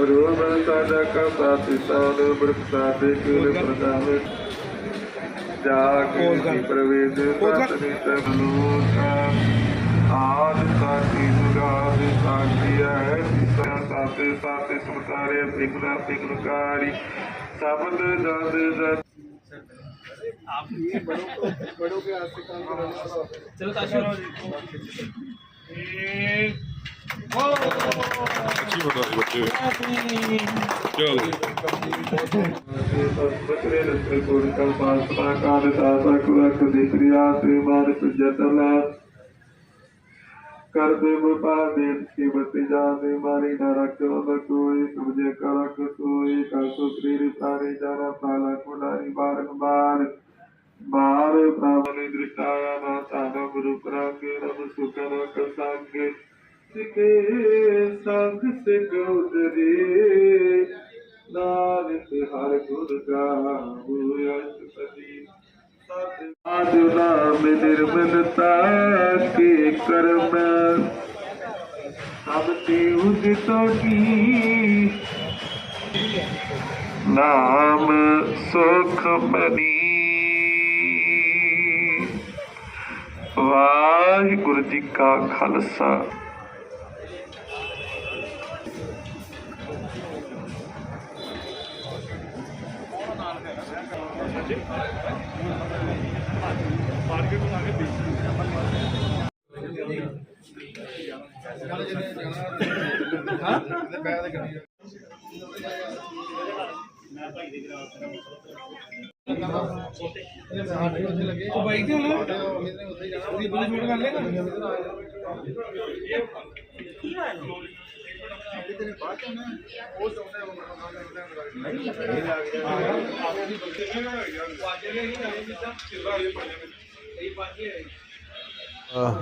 ਰੂਪ ਸਾਡਾ ਕਾ ਸਾਥੀ ਸਾਧ ਬ੍ਰਤ ਸਾਧੇ ਕੁਲ ਪ੍ਰਦਾਨ ਜਾ ਕੇ ਕੀ ਪ੍ਰਵੇਦ ਸਤਿ ਤਬਲੂਤਾ ਆਦ ਸਾਥੀ ਸੁਗਾਦ ਸਾਥੀ ਹੈ ਸਿਆ ਸਾਥੀ ਸਾਥੀ ਸੁਤਾਰੇ ਪਿਗਲਾ ਪਿਗਲਕਾਰੀ ਸਬਦ ਜਦ ਜਦ ਚਲੋ ਤਾਸ਼ੀ ਅੱਛੀ ਬਣਾ ਰਹੀ ਬੱਚੇ ਚਲ ਬਕਰੇ ਰਸਲ ਕੋਲ ਕਲ ਪਾਸ ਪਾ ਕਾਦ ਦਾਸਾ ਕੁਰਖ ਪ੍ਰਿਆ ਤੇ ਮਾਰ ਸੁਜਤਲਾ ਕਰ ਦੇ ਮੁਪਾ ਦੇ ਕੀ ਬਤੀ ਜਾ ਦੇ ਮਾਰੀ ਨਾ ਰੱਖ ਉਹ ਕੋਈ ਤੁਝੇ ਕਰਕ ਸੋਈ ਕਾ ਸੋ ਤ੍ਰਿ ਤਾਰੇ ਪਾਲਾ ਕੁਲਾਰੀ ਬਾਰ ਬਾਰ ਬਾਰ ਪ੍ਰਾਵਨ ਦ੍ਰਿਸ਼ਾਇਆ ਨਾ ਸਾਧੋ ਗੁਰੂ ਪ੍ਰਾਗੇ ਰਬ ਸੁਖਨ ਕਸਾਗੇ ਸਿਕੇ ਸੰਗ ਸੇ ਉਦਰੇ। ਨਾਨਕ ਹਰ ਗੁਰ ਗਾਵੋ ਅਸ਼ਪਤੀ ਆਦਿ ਨਾਮ ਨਿਰਮਲਤਾ ਕੇ ਕਰਮ। ਸਭ ਤੇ ਉਦਿਤੋ ਕੀ। ਨਾਮ ਸੁਖ ਮਨੀ। ਵਾਹਿਗੁਰੂ ਜੀ ਕਾ ਖਾਲਸਾ। ਉਹ ਬਾਈ ਤੇ ਹੁਣ? ਉਹਦੀ ਬੁਲੀ ਛੋੜ ਕਰ ਲੇਗਾ ਅਹ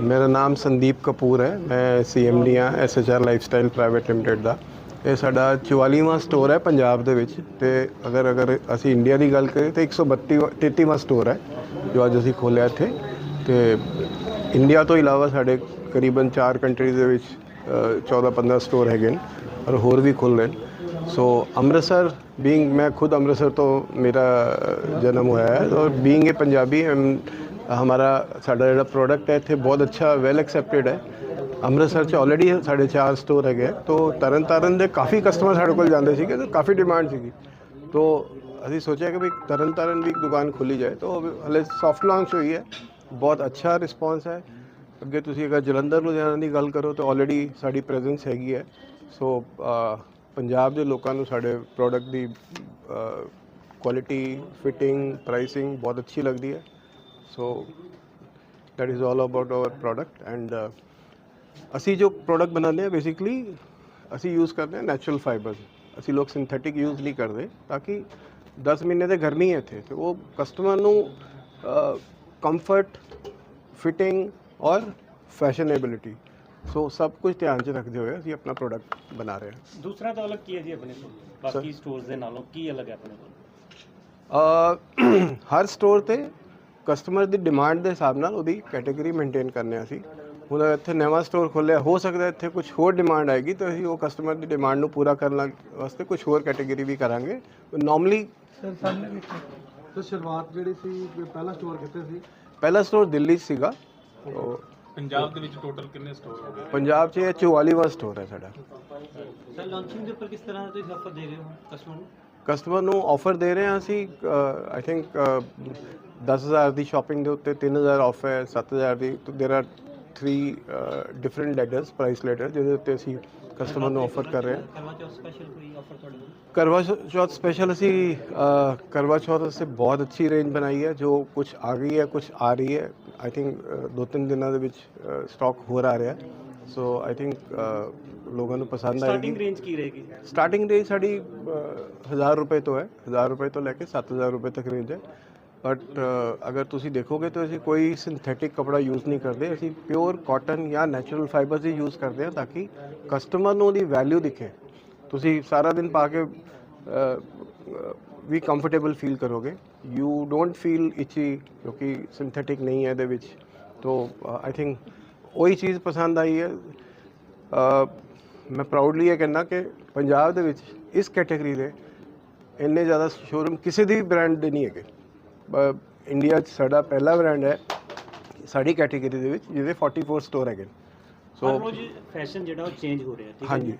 ਮੇਰਾ ਨਾਮ ਸੰਦੀਪ ਕਪੂਰ ਹੈ। ਮੈਂ ਸੀਐਮਡੀ ਆ ਐਸਐਚਆਰ ਲਾਈਫਸਟਾਈਲ ਪ੍ਰਾਈਵੇਟ ਲਿਮਟਿਡ ਦਾ। ਇਹ ਸਾਡਾ 44ਵਾਂ ਸਟੋਰ ਹੈ ਪੰਜਾਬ ਦੇ ਵਿੱਚ। ਤੇ ਅਗਰ ਅਗਰ ਅਸੀਂ ਇੰਡੀਆ ਦੀ ਗੱਲ ਕਰੀਏ, ਤਾਂ 132 33ਵਾਂ ਸਟੋਰ ਹੈ, ਜੋ ਅੱਜ ਅਸੀਂ ਖੋਲ੍ਹਿਆ ਇੱਥੇ। ਤੇ ਇੰਡੀਆ ਤੋਂ ਇਲਾਵਾ ਸਾਡੇ ਕਰੀਬਨ 4 ਕੰਟਰੀਜ਼ ਦੇ ਵਿੱਚ 14-15 ਸਟੋਰ ਹੈਗੇ ਨੇ ਔਰ ਹੋਰ ਵੀ ਖੁੱਲ੍ਹ ਰਹੇ ਨੇ ਸੋ ਅੰਮ੍ਰਿਤਸਰ ਬੀਇੰਗ ਮੈਂ ਖੁਦ ਅੰਮ੍ਰਿਤਸਰ ਤੋਂ ਮੇਰਾ ਅ, ਜਨਮ ਹੋਇਆ ਹੈ ਔਰ ਬੀਇੰਗ ਇਹ ਪੰਜਾਬੀ ਹਮ ਹਮਾਰਾ ਸਾਡਾ ਜਿਹੜਾ ਪ੍ਰੋਡਕਟ ਹੈ ਇੱਥੇ ਬਹੁਤ ਅੱਛਾ ਵੈਲ ਐਕਸੈਪਟਡ ਹੈ ਅੰਮ੍ਰਿਤਸਰ 'ਚ ਆਲਰੇਡੀ ਸਾਡੇ ਚਾਰ ਸਟੋਰ ਹੈਗੇ ਤੋਂ ਤਰਨ ਤਾਰਨ ਦੇ ਕਾਫੀ ਕਸਟਮਰ ਸਾਡੇ ਕੋਲ ਜਾਂਦੇ ਸੀਗੇ ਤੇ ਕਾਫੀ ਡਿਮਾਂਡ ਸੀਗੀ ਤੋਂ ਅਸੀਂ ਸੋਚਿਆ ਕਿ ਵੀ ਤਰਨ ਤਾਰਨ ਵੀ ਇੱਕ ਦੁਕਾਨ ਖੋਲੀ ਜਾਏ ਤੋਂ ਹਲੇ ਸੌਫਟ ਲਾਂਚ ਹੋਈ ਹੈ ਬਹੁਤ ਅੱਛਾ ਰਿਸਪੌਂਸ ਹੈ ਅੱਗੇ ਤੁਸੀਂ ਅਗਰ ਜਲੰਧਰ ਲੁਧਿਆਣਾ ਦੀ ਗੱਲ ਕਰੋ ਤਾਂ ਆਲਰੇਡੀ ਸਾਡੀ ਪ੍ਰੈਜ਼ੈਂਸ ਹੈਗੀ ਹੈ। ਸੋ ਪੰਜਾਬ ਦੇ ਲੋਕਾਂ ਨੂੰ ਸਾਡੇ ਪ੍ਰੋਡਕਟ ਦੀ ਕੁਆਲਿਟੀ ਫਿਟਿੰਗ ਪ੍ਰਾਈਸਿੰਗ ਬਹੁਤ ਅੱਛੀ ਲੱਗਦੀ ਹੈ। ਸੋ that is all about our product and uh, ਅਸੀਂ ਜੋ ਪ੍ਰੋਡਕਟ ਬਣਾਉਂਦੇ ਹਾਂ ਬੇਸਿਕਲੀ ਅਸੀਂ ਯੂਜ਼ ਕਰਦੇ ਹਾਂ ਨੈਚੁਰਲ ਫਾਈਬਰਸ ਅਸੀਂ ਲੋਕ ਸਿੰਥੈਟਿਕ ਯੂਜ਼ ਨਹੀਂ ਕਰਦੇ ਤਾਂ ਕਿ 10 ਮਹੀਨੇ ਦੇ ਗਰਮੀ ਹੈ ਇੱਥੇ ਤੇ ਉਹ ਕਸਟਮਰ ਨੂੰ ਕੰਫਰਟ ਫਿਟਿੰਗ ਔਰ ਫੈਸ਼ਨੇਬਿਲਿਟੀ ਸੋ ਸਭ ਕੁਝ ਧਿਆਨ 'ਚ ਰੱਖਦੇ ਹੋਏ ਅਸੀਂ ਆਪਣਾ ਪ੍ਰੋਡਕਟ ਬਣਾ ਰਹੇ ਹਾਂ। ਦੂਸਰਾ ਤਾਂ ਅਲੱਗ ਕੀ ਹੈ ਜੀ ਆਪਣੇ ਕੋਲ? ਬਾਕੀ ਸਟੋਰਸ ਦੇ ਨਾਲੋਂ ਕੀ ਅਲੱਗ ਹੈ ਆਪਣੇ ਕੋਲ? ਅ, ਹਰ ਸਟੋਰ ਤੇ ਕਸਟਮਰ ਦੀ ਡਿਮਾਂਡ ਦੇ ਹਿਸਾਬ ਨਾਲ ਉਹਦੀ ਕੈਟਾਗਰੀ ਮੇਨਟੇਨ ਕਰਨੇ ਆ ਅਸੀਂ। ਹੁਣ ਇੱਥੇ ਨਵਾਂ ਸਟੋਰ ਖੋਲ੍ਹਿਆ ਹੋ ਸਕਦਾ ਇੱਥੇ ਕੁਝ ਹੋਰ ਡਿਮਾਂਡ ਆਏਗੀ ਤਾਂ ਅਸੀਂ ਉਹ ਕਸਟਮਰ ਦੀ ਡਿਮਾਂਡ ਨੂੰ ਪੂਰਾ ਕਰਨ ਵਾਸਤੇ ਕੁਝ ਹੋਰ ਕੈਟਾਗਰੀ ਵੀ ਕਰਾਂਗੇ। ਨਾਰਮਲੀ ਸਰ ਸਾਹਮਣੇ ਤੇ ਸ਼ੁਰੂਆਤ ਜਿਹੜੀ ਸੀ ਵੀ ਪਹਿਲਾ ਸਟੋਰ ਕਿੱਥੇ ਸੀ? ਪਹਿਲਾ ਸਟੋਰ ਦਿੱਲੀ 'ਚ ਸੀਗਾ। ਉਹ ਪੰਜਾਬ ਦੇ ਵਿੱਚ ਟੋਟਲ ਕਿੰਨੇ ਸਟੋਰ ਹੋ ਗਏ? ਪੰਜਾਬ 'ਚ ਇਹ 44ਵਾਂ ਸਟੋਰ ਹੈ ਸਾਡਾ। ਸਰ ਲਾਂਚਿੰਗ ਦੇ ਉੱਪਰ ਕਿਸ ਤਰ੍ਹਾਂ ਦਾ ਤੁਸੀਂ ਆਫਰ ਦੇ ਰਹੇ ਹੋ ਕਸਟਮਰ ਨੂੰ? ਕਸਟਮਰ ਨੂੰ ਆਫਰ ਦੇ ਰਹੇ ਹਾਂ ਅਸੀਂ ਆਈ ਥਿੰਕ 10000 ਦੀ ਸ਼ਾਪਿੰਗ ਦੇ ਉੱਤੇ 3000 ਆਫ ਹੈ 7000 ਦੀ there are 3 different ladders price ladder ਜਿਹਦੇ ਉੱਤੇ ਅਸੀਂ ਕਸਟਮਰ ਨੂੰ ਆਫਰ ਕਰ ਰਹੇ ਹਾਂ। ਕਰਵਾ ਚੌਥ ਸਪੈਸ਼ਲ ਕੋਈ ਆਫਰ ਤੁਹਾਡੇ ਕੋਲ ਕਰਵਾ ਚੌਥ ਸਪੈਸ਼ਲ ਅਸੀਂ ਅ, ਕਰਵਾ ਚੌਥ ਵਾਸਤੇ ਬਹੁਤ ਅੱਛੀ ਰੇਂਜ ਬਣਾਈ ਹੈ ਜੋ ਕੁਝ ਆ ਗਈ ਹੈ ਕੁਝ ਆ ਰਹੀ ਹੈ। ਆਈ ਥਿੰਕ ਦੋ ਤਿੰਨ ਦਿਨਾਂ ਦੇ ਵਿੱਚ ਸਟਾਕ ਹੋਰ ਆ ਰਿਹਾ ਸੋ ਆਈ ਥਿੰਕ ਲੋਕਾਂ ਨੂੰ ਪਸੰਦ ਸਟਾਰਟਿੰਗ ਆਏਗੀ ਰੇਂਜ ਕੀ ਰਹੇਗੀ? ਸਟਾਰਟਿੰਗ ਰੇਂਜ ਸਾਡੀ 1000 ਰੁਪਏ ਤੋਂ ਹੈ। 1000 ਰੁਪਏ ਤੋਂ ਲੈ ਕੇ 7000 ਰੁਪਏ ਤੱਕ ਰੇਂਜ ਹੈ। ਬਟ uh, ਅਗਰ ਤੁਸੀਂ ਦੇਖੋਗੇ ਤਾਂ ਅਸੀਂ ਕੋਈ ਸਿੰਥੈਟਿਕ ਕਪੜਾ ਯੂਜ਼ ਨਹੀਂ ਕਰਦੇ। ਅਸੀਂ ਪਿਓਰ ਕਾਟਨ ਜਾਂ ਨੈਚੁਰਲ ਫਾਈਬਰਸ ਹੀ ਯੂਜ਼ ਕਰਦੇ ਹਾਂ ਤਾਂ ਕਿ ਕਸਟਮਰ ਨੂੰ ਉਹਦੀ ਵੈਲਿਊ ਦਿਖੇ। ਤੁਸੀਂ ਸਾਰਾ ਦਿਨ ਪਾ ਕੇ ਵੀ ਕੰਫਰਟੇਬਲ ਫੀਲ ਕਰੋਗੇ। ਯੂ ਡੋਂਟ ਫੀਲ ਇਚੀ ਕਿਉਂਕਿ ਸਿੰਥੈਟਿਕ ਨਹੀਂ ਹੈ ਇਹਦੇ ਵਿੱਚ। ਤੋ ਆਈ ਥਿੰਕ ਉਹੀ ਚੀਜ਼ ਪਸੰਦ ਆਈ ਹੈ। ਮੈਂ ਪ੍ਰਾਊਡਲੀ ਇਹ ਕਹਿੰਦਾ ਕਿ ਪੰਜਾਬ ਦੇ ਵਿੱਚ ਇਸ ਕੈਟਾਗਰੀ ਦੇ ਇੰਨੇ ਜ਼ਿਆਦਾ ਸ਼ੋਰੂਮ ਕਿਸੇ ਦੀ ਬ੍ਰਾਂਡ ਦੇ ਨਹੀਂ ਹੈਗੇ। ਇੰਡੀਆ 'ਚ ਸਾਡਾ ਪਹਿਲਾ ਬ੍ਰਾਂਡ ਹੈ ਸਾਡੀ ਕੈਟਾਗਰੀ ਦੇ ਵਿੱਚ ਜਿਹਦੇ 44 ਸਟੋਰ ਹੈਗੇ ਸੋ ਰੋਜ਼ ਫੈਸ਼ਨ ਜਿਹੜਾ ਉਹ ਚੇਂਜ ਹੋ ਰਿਹਾ ਠੀਕ ਹੈ ਹਾਂਜੀ।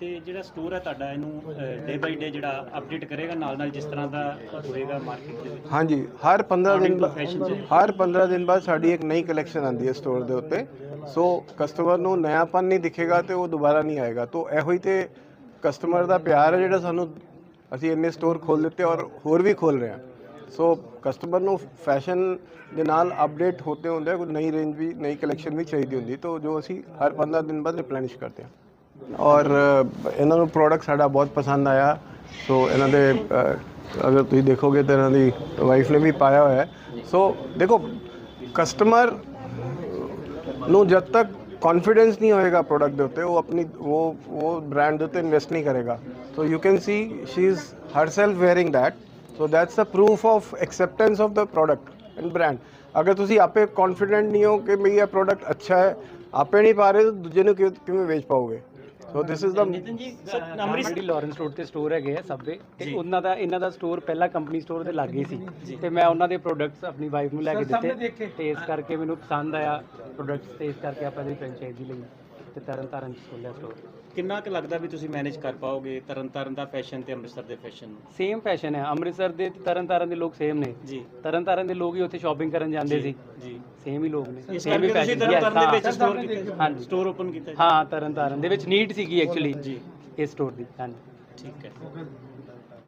ਤੇ ਜਿਹੜਾ ਸਟੋਰ ਹੈ ਤੁਹਾਡਾ ਇਹਨੂੰ ਡੇ ਬਾਈ ਡੇ ਜਿਹੜਾ ਅਪਡੇਟ ਕਰੇਗਾ ਨਾਲ ਨਾਲ ਜਿਸ ਤਰ੍ਹਾਂ ਦਾ ਹੋਏਗਾ ਮਾਰਕੀਟ ਦੇ ਵਿੱਚ? ਹਾਂਜੀ ਹਰ 15 ਦਿਨ ਬਾਅਦ। ਹਰ 15 ਦਿਨ ਬਾਅਦ ਸਾਡੀ ਇੱਕ ਨਈ ਕਲੈਕਸ਼ਨ ਆਉਂਦੀ ਹੈ ਸਟੋਰ ਦੇ ਉੱਤੇ। ਸੋ ਕਸਟਮਰ ਨੂੰ ਨਵਾਪਨ ਨਹੀਂ ਦਿਖੇਗਾ ਤੇ ਉਹ ਦੁਬਾਰਾ ਨਹੀਂ ਆਏਗਾ। ਤੋਂ ਇਹੋ ਹੀ ਤੇ ਕਸਟਮਰ ਦਾ ਪਿਆਰ ਹੈ ਜਿਹੜਾ ਸਾਨੂੰ ਅਸੀਂ ਇੰਨੇ ਸਟੋਰ ਖੋਲ ਦਿੱਤੇ ਔਰ ਹੋਰ ਵੀ ਖੋਲ ਰਹੇ ਹਾਂ। ਸੋ ਕਸਟਮਰ ਨੂੰ ਫੈਸ਼ਨ ਦੇ ਨਾਲ ਅਪਡੇਟ ਹੋਤੇ ਹੁੰਦੇ ਕੋਈ ਨਈ ਰੇਂਜ ਵੀ, ਨਈ ਕਲੈਕਸ਼ਨ ਵੀ ਚਾਹੀਦੀ ਹੁੰਦੀ। ਤਾਂ ਜੋ ਅਸੀਂ ਹਰ 15 ਦਿਨ ਬਾਅਦ ਰਿਪਲੈਨਿਸ਼ ਕਰਦੇ ਹਾਂ। ਔਰ, ਇਹਨਾਂ ਨੂੰ ਪ੍ਰੋਡਕਟ ਸਾਡਾ ਬਹੁਤ ਪਸੰਦ ਆਇਆ। ਸੋ ਇਹਨਾਂ ਦੇ ਅਗਰ ਤੁਸੀਂ ਦੇਖੋਗੇ ਤਾਂ ਇਹਨਾਂ ਦੀ ਵਾਈਫ ਨੇ ਵੀ ਪਾਇਆ ਹੋਇਆ ਹੈ। ਸੋ ਦੇਖੋ ਕਸਟਮਰ ਨੂੰ ਜਦ ਤੱਕ ਕੌਨਫੀਡੈਂਸ ਨਹੀਂ ਹੋਏਗਾ ਪ੍ਰੋਡਕਟ ਦੇ ਉੱਤੇ, ਉਹ ਆਪਣੀ, ਉਹ ਉਹ ਬ੍ਰਾਂਡ ਦੇ ਉੱਤੇ ਇਨਵੈਸਟ ਨਹੀਂ ਕਰੇਗਾ। So you can see she is herself wearing that so that's a proof of acceptance of the product and brand ਅਗਰ ਤੁਸੀਂ ਆਪੇ ਕੌਨਫੀਡੈਂਟ ਨਹੀਂ ਹੋ ਕਿ ਮੇਰੀ ਇਹ ਪ੍ਰੋਡਕਟ ਅੱਛਾ ਹੈ ਆਪੇ ਨਹੀਂ ਪਾ ਰਹੇ ਤਾਂ ਦੂਜੇ ਨੂੰ ਕਿਵੇਂ ਕਿਵੇਂ ਵੇਚ ਪਾਓਗੇ? ਸੋ ਦਿਸ is the Nitin ji Amrit Lawrence Road ਤੇ ਸਟੋਰ ਹੈਗੇ ਆ ਸਬਵੇ ਤੇ ਉਹਨਾਂ ਦਾ ਇਹਨਾਂ ਦਾ ਸਟੋਰ ਪਹਿਲਾਂ ਕੰਪਨੀ ਸਟੋਰ ਦੇ ਲਾਗੇ ਸੀ। ਤੇ ਮੈਂ ਉਹਨਾਂ ਦੇ ਪ੍ਰੋਡਕਟਸ ਆਪਣੀ ਵਾਈਫ ਨੂੰ ਲੈ ਕੇ ਦਿੱਤੇ। ਤੇ ਇਸ ਕਰਕੇ ਮੈਨੂੰ ਪਸੰਦ ਆਇਆ ਪ੍ਰੋਡਕਟਸ ਤੇ ਇਸ ਕਰਕੇ ਆਪਾਂ ਦੀ ਫਰੈਂਚਾਈਜ਼ੀ ਲਈ ਤੇ ਤਰਨ ਤਾਰਨ ਚ ਖੋਲਿਆ ਸਟੋਰ ਕਿੰਨਾ ਕੁ ਲੱਗਦਾ ਵੀ ਤੁਸੀਂ ਮੈਨੇਜ ਕਰ ਪਾਓਗੇ ਤਰਨ ਤਾਰਨ ਦਾ ਫੈਸ਼ਨ ਤੇ ਅੰਮ੍ਰਿਤਸਰ ਦੇ ਫੈਸ਼ਨ ਨੂੰ? ਸੇਮ ਫੈਸ਼ਨ ਹੈ। ਅੰਮ੍ਰਿਤਸਰ ਦੇ ਤੇ ਤਰਨ ਤਾਰਨ ਦੇ ਲੋਕ ਸੇਮ ਨੇ। ਜੀ। ਤਰਨ ਤਾਰਨ ਦੇ ਲੋਕ ਹੀ ਉੱਥੇ ਸ਼ਾਪਿੰਗ ਕਰਨ ਜਾਂਦੇ ਸੀ। ਜੀ। ਸੇਮ ਹੀ ਲੋਕ ਨੇ। ਇਸ ਕਰਕੇ ਤੁਸੀਂ fashion, ਤਰਨ yes, ਤਾਰਨ ਦੇ ਵਿੱਚ। ਸਟੋਰ ਕੀਤਾ ਹਾਂਜੀ। ਸਟੋਰ ਓਪਨ ਕੀਤਾ ਜੀ? ਹਾਂ ਤਰਨ ਤਾਰਨ ਦੇ ਵਿੱਚ ਨੀਡ ਸੀਗੀ ਐਕਚੁਅਲੀ ਜੀ ਇਸ ਸਟੋਰ ਦੀ। ਹਾਂਜੀ। ਠੀਕ ਹੈ।